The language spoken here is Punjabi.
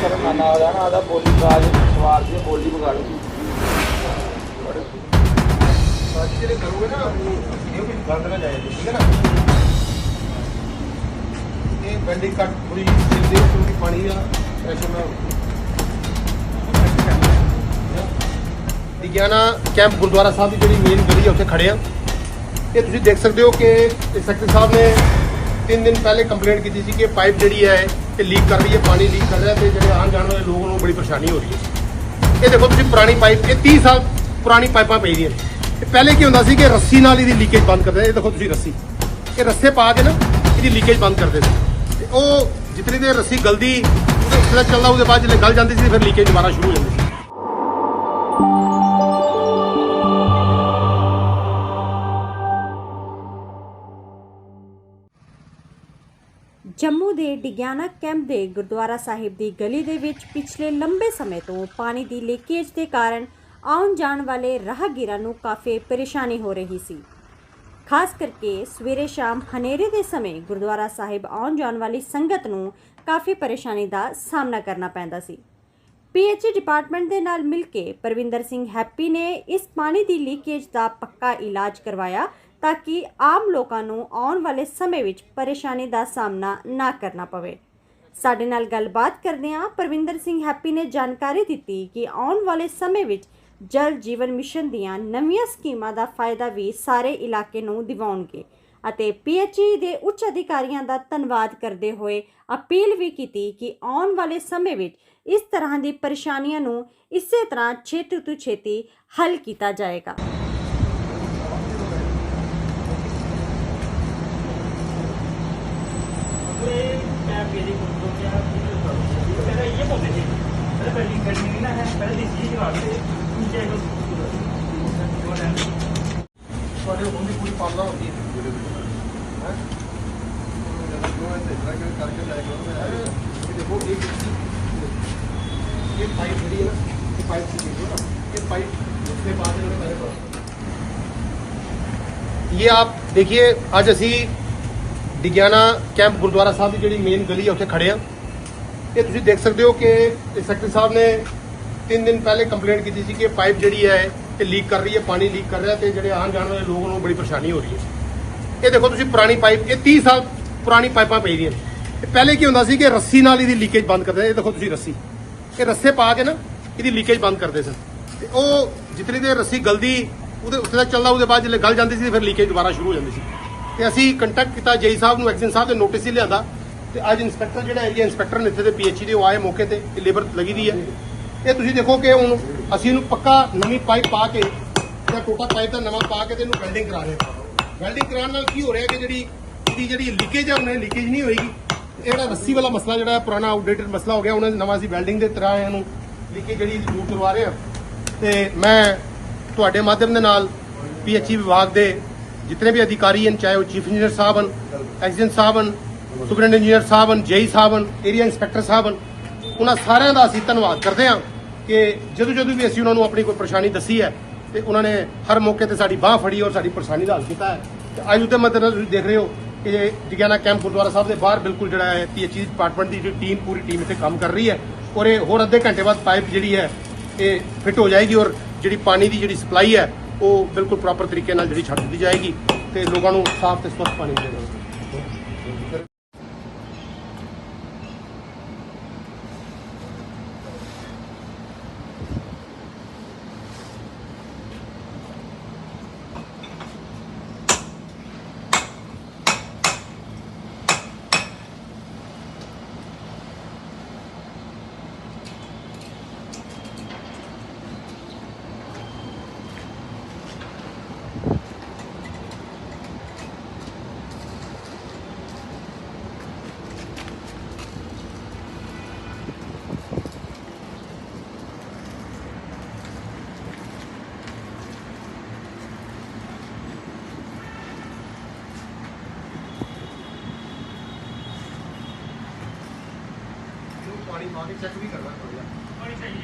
ਸ਼ਰਮਾਨਾ ਹੋ ਜਾਣਾ ਆਦਾ ਬੋਲੀ ਬਾਜ ਸਵਾਰ ਦੀ ਬੋਲੀ ਵਿਗਾੜੂ। ਸਾਡੀ ਜਿਹੜੇ ਕਰੋਗੇ ਨਾ, ਇਹ ਵੀ ਗਲਤ ਨਾ ਜਾਏ ਠੀਕ ਹੈ ਨਾ? ਇਹ ਬੈਂਡਿੰਗ ਕੱਟ ਪੂਰੀ ਸਿੱਧੇ ਕਿਉਂਕਿ ਪਾਣੀ ਦਾ ਪ੍ਰੈਸ਼ਰ ਨਾ ਵਿਗਿਆਨਾ ਕੈਂਪ ਗੁਰਦੁਆਰਾ ਸਾਹਿਬ ਦੀ ਜਿਹੜੀ ਮੇਨ ਗਲੀ ਹੈ ਉੱਥੇ ਖੜੇ ਆ। ਇਹ ਤੁਸੀਂ ਦੇਖ ਸਕਦੇ ਹੋ ਕਿ ਇੰਸਪੈਕਟਰ ਸਾਹਿਬ ਨੇ 3 ਦਿਨ ਪਹਿਲੇ ਕੰਪਲੇਂਟ ਕੀਤੀ ਸੀ ਕਿ ਪਾਈਪ ਜਿਹੜੀ ਹੈ ਇਹ ਲੀਕ ਕਰ ਰਹੀ ਹੈ, ਪਾਣੀ ਲੀਕ ਕਰ ਰਿਹਾ ਤੇ ਜਿਹੜੇ ਆਉਣ ਜਾਣ ਵਾਲੇ ਲੋਕ ਨੂੰ ਬੜੀ ਪਰੇਸ਼ਾਨੀ ਹੋ ਰਹੀ ਹੈ। ਇਹ ਦੇਖੋ ਤੁਸੀਂ ਪੁਰਾਣੀ ਪਾਈਪ ਇਹ 30 ਸਾਲ ਪੁਰਾਣੀ ਪਾਈਪਾਂ ਪਈਆਂ ਇਹ ਪਹਿਲੇ ਕੀ ਹੁੰਦਾ ਸੀ ਕਿ ਰੱਸੀ ਨਾਲ ਇਹਦੀ ਲੀਕੇਜ ਬੰਦ ਕਰਦੇ ਇਹ ਦੇਖੋ ਤੁਸੀਂ ਰੱਸੀ। ਇਹ ਰੱਸੇ ਪਾ ਕੇ ਨਾ ਇਹਦੀ ਲੀਕੇਜ ਬੰਦ ਕਰਦੇ ਸੀ। ਤੇ ਉਹ ਜਿਤਨੀ ਦੇਰ ਰੱਸੀ ਗਲਦੀ, ਉਹਦੇ ਚੱਲਦਾ, ਉਹਦੇ ਬਾਅਦ ਜਦੋਂ ਗਲ ਜਾਂਦੀ ਸੀ, ਫਿਰ ਲੀਕੇਜ ਦੁਬਾਰਾ ਸ਼ੁਰੂ ਹੋ ਜਾਂਦੀ ਸੀ। ਜੰਮੂ ਦੇ ਡਿਗਿਆਨਾ ਕੈਂਪ ਦੇ ਗੁਰਦੁਆਰਾ ਸਾਹਿਬ ਦੀ ਗਲੀ ਦੇ ਵਿੱਚ ਪਿਛਲੇ ਲੰਬੇ ਸਮੇਂ ਤੋਂ ਪਾਣੀ ਦੀ ਲੀਕੇਜ ਦੇ ਕਾਰਨ ਆਉਣ ਜਾਣ ਵਾਲੇ ਰਾਹਗੀਰਾਂ ਨੂੰ ਕਾਫੀ ਪਰੇਸ਼ਾਨੀ ਹੋ ਰਹੀ ਸੀ। ਖਾਸ ਕਰਕੇ ਸਵੇਰੇ ਸ਼ਾਮ ਹਨੇਰੇ ਦੇ ਸਮੇਂ ਗੁਰਦੁਆਰਾ ਸਾਹਿਬ ਆਉਣ ਜਾਣ ਵਾਲੀ ਸੰਗਤ ਨੂੰ ਕਾਫੀ ਪਰੇਸ਼ਾਨੀ ਦਾ ਸਾਹਮਣਾ ਕਰਨਾ ਪੈਂਦਾ ਸੀ। ਪੀਐਚਈ ਡਿਪਾਰਟਮੈਂਟ ਦੇ ਨਾਲ ਮਿਲ ਕੇ ਪਰਵਿੰਦਰ ਸਿੰਘ ਹੈਪੀ ਨੇ ਇਸ ਪਾਣੀ ਦੀ ਲੀਕੇਜ ਦਾ ਪੱਕਾ ਇਲਾਜ ਕਰਵਾਇਆ ਤਾਂ ਕਿ ਆਮ ਲੋਕਾਂ ਨੂੰ ਆਉਣ ਵਾਲੇ ਸਮੇਂ ਵਿੱਚ ਪਰੇਸ਼ਾਨੀ ਦਾ ਸਾਹਮਣਾ ਨਾ ਕਰਨਾ ਪਵੇ। ਸਾਡੇ ਨਾਲ ਗੱਲਬਾਤ ਕਰਦਿਆਂ ਪਰਵਿੰਦਰ ਸਿੰਘ ਹੈਪੀ ਨੇ ਜਾਣਕਾਰੀ ਦਿੱਤੀ ਕਿ ਆਉਣ ਵਾਲੇ ਸਮੇਂ ਵਿੱਚ ਜਲ ਜੀਵਨ ਮਿਸ਼ਨ ਦੀਆਂ ਨਵੀਆਂ ਸਕੀਮਾਂ ਦਾ ਫਾਇਦਾ ਵੀ ਸਾਰੇ ਇਲਾਕੇ ਨੂੰ ਦਿਵਾਉਣਗੇ ਅਤੇ ਪੀਐਚਈ ਦੇ ਉੱਚ ਅਧਿਕਾਰੀਆਂ ਦਾ ਧੰਨਵਾਦ ਕਰਦੇ ਹੋਏ ਅਪੀਲ ਵੀ ਕੀਤੀ ਕਿ ਆਉਣ ਵਾਲੇ ਸਮੇਂ ਵਿੱਚ ਇਸ ਤਰ੍ਹਾਂ ਦੀ ਪਰੇਸ਼ਾਨੀਆਂ ਨੂੰ ਇਸੇ ਤਰ੍ਹਾਂ ਛੇਤੀ ਤੋਂ ਛੇਤੀ ਹੱਲ ਕੀਤਾ ਜਾਏਗਾ। ਤੁਹਾਡੇ ਹੁਣ ਦੀ ਪੂਰੀ ਪਾਲਣਾ ਹੁੰਦੀ ਹੈ ਵੀਡੀਓ ਵਿੱਚ ਹੈ ਜੋ ਇਹ ਦੇਖਣਾ ਕਿ ਕਰਕੇ ਲੈ ਕੇ ये ਆਪ ਦੇਖੀਏ ਅੱਜ ਅਸੀਂ ਡਿਗਿਆਨਾ ਕੈਂਪ ਗੁਰਦੁਆਰਾ ਸਾਹਿਬ ਦੀ ਮੇਨ ਗਲੀ ਹੈ ਉੱਥੇ ਖੜੇ ਆ ਇਹ ਤੁਸੀਂ ਦੇਖ ਸਕਦੇ ਹੋ ਕਿ ਸੈਕਟਰੀ ਸਾਹਿਬ ਨੇ 3 ਦਿਨ ਪਹਿਲੇ ਕੰਪਲੇਂਟ ਕੀਤੀ ਸੀ ਕਿ ਪਾਈਪ ਜਿਹੜੀ ਹੈ ਇਹ ਲੀਕ ਕਰ ਰਹੀ ਹੈ, ਪਾਣੀ ਲੀਕ ਕਰ ਰਿਹਾ ਤੇ ਜਿਹੜੇ ਆਉਣ ਜਾਣ ਵਾਲੇ ਲੋਕ ਨੂੰ ਬੜੀ ਪਰੇਸ਼ਾਨੀ ਹੋ ਰਹੀ ਹੈ। ਇਹ ਦੇਖੋ ਤੁਸੀਂ ਪੁਰਾਣੀ ਪਾਈਪ ਇਹ 30 ਸਾਲ ਪੁਰਾਣੀ ਪਾਈਪਾਂ ਪਈ ਪਈਆਂ ਇਹ ਪਹਿਲੇ ਕੀ ਹੁੰਦਾ ਸੀ ਕਿ ਰੱਸੀ ਨਾਲ ਇਹਦੀ ਲੀਕੇਜ ਬੰਦ ਕਰਦੇ ਇਹ ਦੇਖੋ ਤੁਸੀਂ ਰੱਸੀ। ਇਹ ਰੱਸੇ ਪਾ ਕੇ ਨਾ ਇਹਦੀ ਲੀਕੇਜ ਬੰਦ ਕਰਦੇ ਸਨ। ਤੇ ਉਹ ਜਿਤਨੀ ਦੇਰ ਰੱਸੀ ਗਲਦੀ, ਉਹਦੇ ਉੱਤੇ ਤੱਕ ਚੱਲਦਾ, ਉਹਦੇ ਬਾਅਦ ਜਦੋਂ ਗਲ ਜਾਂਦੀ ਸੀ, ਫਿਰ ਲੀਕੇਜ ਦੁਬਾਰਾ ਸ਼ੁਰੂ ਹੋ ਜਾਂਦੀ ਸੀ। ਤੇ ਅਸੀਂ ਕੰਟੈਕਟ ਕੀਤਾ ਜੇਈ ਸਾਹਿਬ ਨੂੰ, ਐਕਸ਼ਨ ਸਾਹਿਬ ਦੇ ਨੋਟਿਸ ਹੀ ਲਿਆਂਦਾ। ਤੇ ਅੱਜ ਇੰਸਪੈਕਟਰ ਜਿਹੜਾ ਏਰੀਆ ਇੰਸਪੈਕਟਰ ਨੇ ਇੱਥੇ ਦੇ ਪੀਐਚਈ ਦੇ, ਉਹ ਆਏ ਮੌਕੇ ਤੇ ਲੇਬਰ ਲੱਗੀ ਦੀ ਹੈ। ਇਹ ਤੁਸੀਂ ਦੇਖੋ ਕਿ ਹੁਣ ਅਸੀਂ ਇਹਨੂੰ ਪੱਕਾ ਨਵੀਂ ਪਾਈਪ ਪਾ ਕੇ ਜਾਂ ਟੋਟਾ ਪਾਈਪ ਦਾ ਨਵਾਂ ਪਾ ਕੇ ਤੇ ਇਹਨੂੰ ਵੈਲਡਿੰਗ ਕਰਾ ਰਹੇ ਹਾਂ। ਵੈਲਡਿੰਗ ਕਰਾਉਣ ਨਾਲ ਕੀ ਹੋ ਰਿਹਾ ਕਿ ਜਿਹੜੀ ਇਹਦੀ ਜਿਹੜੀ ਲੀਕੇਜ ਹੈ ਉਹਨੇ ਲੀਕੇਜ ਨਹੀਂ ਹੋਏਗੀ। ਇਹਦਾ ਰੱਸੀ ਵਾਲਾ ਮਸਲਾ ਜਿਹੜਾ ਹੈ, ਪੁਰਾਣਾ ਆਊਟਡੇਟਡ ਮਸਲਾ ਹੋ ਗਿਆ ਉਹਨਾਂ ਨੇ ਨਵਾਂ ਅਸੀਂ ਵੈਲਡਿੰਗ ਦੇ ਤਰ੍ਹਾਂ ਇਹਨੂੰ ਲੀਕੇਜ ਜਿਹੜੀ ਦੂਰ ਕਰਵਾ ਰਹੇ ਹਾਂ। ਤੇ ਮੈਂ ਤੁਹਾਡੇ ਮਾਧਿਅਮ ਦੇ ਨਾਲ ਪੀਐਚਈ ਵਿਭਾਗ ਦੇ ਜਿਤਨੇ ਵੀ ਅਧਿਕਾਰੀ ਹਨ, ਚਾਹੇ ਉਹ ਚੀਫ ਇੰਜੀਨੀਅਰ ਸਾਹਿਬ ਹਨ ਐਕਸੀਡੈਂਟ ਸਾਹਿਬ ਹਨ ਸੁਪਰਡੈਂਟ ਇੰਜੀਨੀਅਰ ਸਾਹਿਬ ਹਨ ਜੇਈ ਸਾਹਿਬ ਹਨ ਏਰੀਆ ਇੰਸਪੈਕਟਰ ਸਾਹਿਬ ਹਨ ਉਹਨਾਂ ਸਾਰਿਆਂ ਦਾ ਅਸੀਂ ਧੰਨਵਾਦ ਕਰਦੇ ਹਾਂ ਕਿ ਜਦੋਂ ਜਦੋਂ ਵੀ ਅਸੀਂ ਉਹਨਾਂ ਨੂੰ ਆਪਣੀ ਕੋਈ ਪਰੇਸ਼ਾਨੀ ਦੱਸੀ ਹੈ ਤੇ ਉਹਨਾਂ ਨੇ ਹਰ ਮੌਕੇ ਤੇ ਸਾਡੀ ਬਾਹ ਫੜੀ ਔਰ ਸਾਡੀ ਪਰੇਸ਼ਾਨੀ ਦਾ ਹੱਲ ਕੀਤਾ ਹੈ। ਤੇ ਅੱਜ ਉਹਦੇ ਮੱਦੇਨਜ਼ਰ ਤੁਸੀਂ ਦੇਖ ਰਹੇ ਹੋ ਕਿ ਜਗਿਆਨਾ ਕੈਂਪ ਗੁਰਦੁਆਰਾ ਸਾਹਿਬ ਦੇ ਬਾਹਰ ਬਿਲਕੁਲ ਜਿਹੜਾ ਹੈ ਪੀਐਚਈ ਡਿਪਾਰਟਮੈਂਟ ਦੀ ਜਿਹੜੀ ਟੀਮ, ਪੂਰੀ ਟੀਮ ਇੱਥੇ ਕੰਮ ਕਰ ਰਹੀ ਹੈ ਔਰ ਇਹ ਹੋਰ ਅੱਧੇ ਘੰਟੇ ਬਾਅਦ ਪਾਈਪ ਜਿਹੜੀ ਹੈ ਇਹ ਫਿੱਟ ਹੋ ਜਾਏਗੀ ਔਰ ਜਿਹੜੀ ਪਾਣੀ ਦੀ ਜਿਹੜੀ ਸਪਲਾਈ ਹੈ ਉਹ ਬਿਲਕੁਲ ਪ੍ਰੋਪਰ ਤਰੀਕੇ ਨਾਲ ਜਿਹੜੀ ਛੱਡ ਦਿੱਤੀ ਜਾਏਗੀ ਤੇ ਲੋਕਾਂ ਨੂੰ ਸਾਫ਼ ਤੇ ਸਵੱਛ ਪਾਣੀ ਮਿਲੇਗਾ। ਪਾਣੀ ਚੈੱਕ ਵੀ ਕਰਨਾ ਪੜੇਗਾ